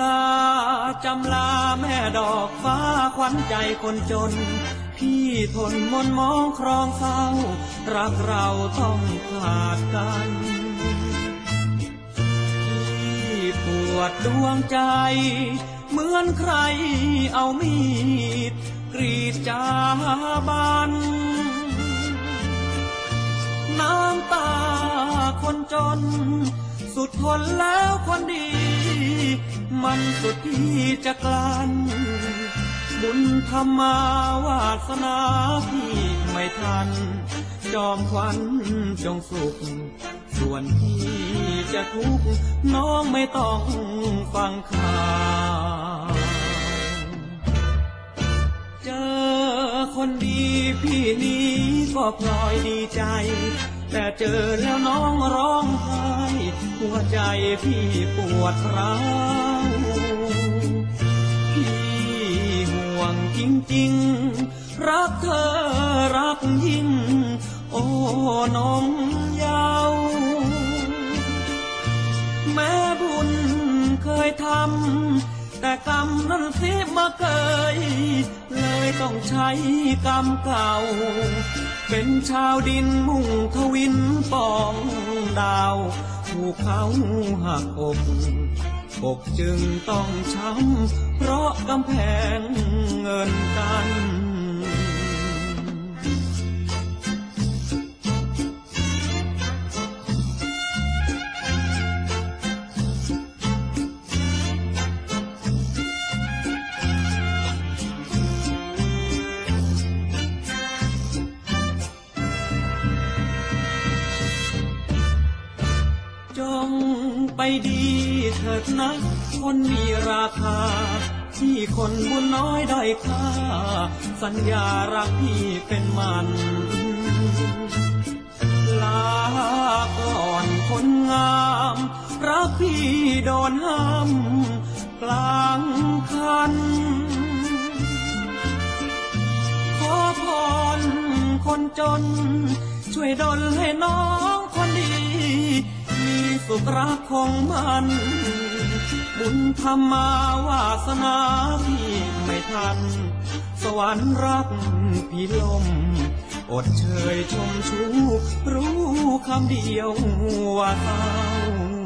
ลาจำลาแม่ดอกฟ้าขวัญใจคนจน พี่ทนมนมองครองเศร้า รักเราต้องขาดกันที่ปวดดวงใจ เหมือนใครเอามีด กรีดจาบัน น้ำตาคนจน สุดทนแล้วคนดี มันสุดที่จะกลั้นบุญธรรมาวาสนาพี่ไม่ทัน จอมขวัญจงสุข ส่วนพี่จะทุกข์น้องไม่ต้องฟังข่าวเจอคนดีพี่นี้ก็พลอยดีใจ แต่เจอแล้วน้องร้องไห้ หัวใจพี่ปวดร้าวพี่ห่วงจริงๆ รักเธอรักยิ่ง โอ้น้องเยาวแม้บุญเคยทำ แต่กรรมนั้นเสียมาเกยเลยต้องใช้กรรมเก่า เป็นชาวดินมุ่งทวินปองดาวถูกเขาหักอกอกจึงต้องช้ำเพราะกำแพงเงินกัน จงไปดีเถิดนะคนมีราคา ที่คนบุญน้อยด้อยค่า สัญญารักพี่เป็นมันลาก่อนคนงามรักพี่โดนห้ามกลางคันขอพรคนจน ช่วยดลให้น้องคนดี กรักของมัน บุญธรรมาวาสนาพี่ไม่ทัน สวรรค์รักพี่ลม อดเชยชมชู รู้คำเดียวว่าเขา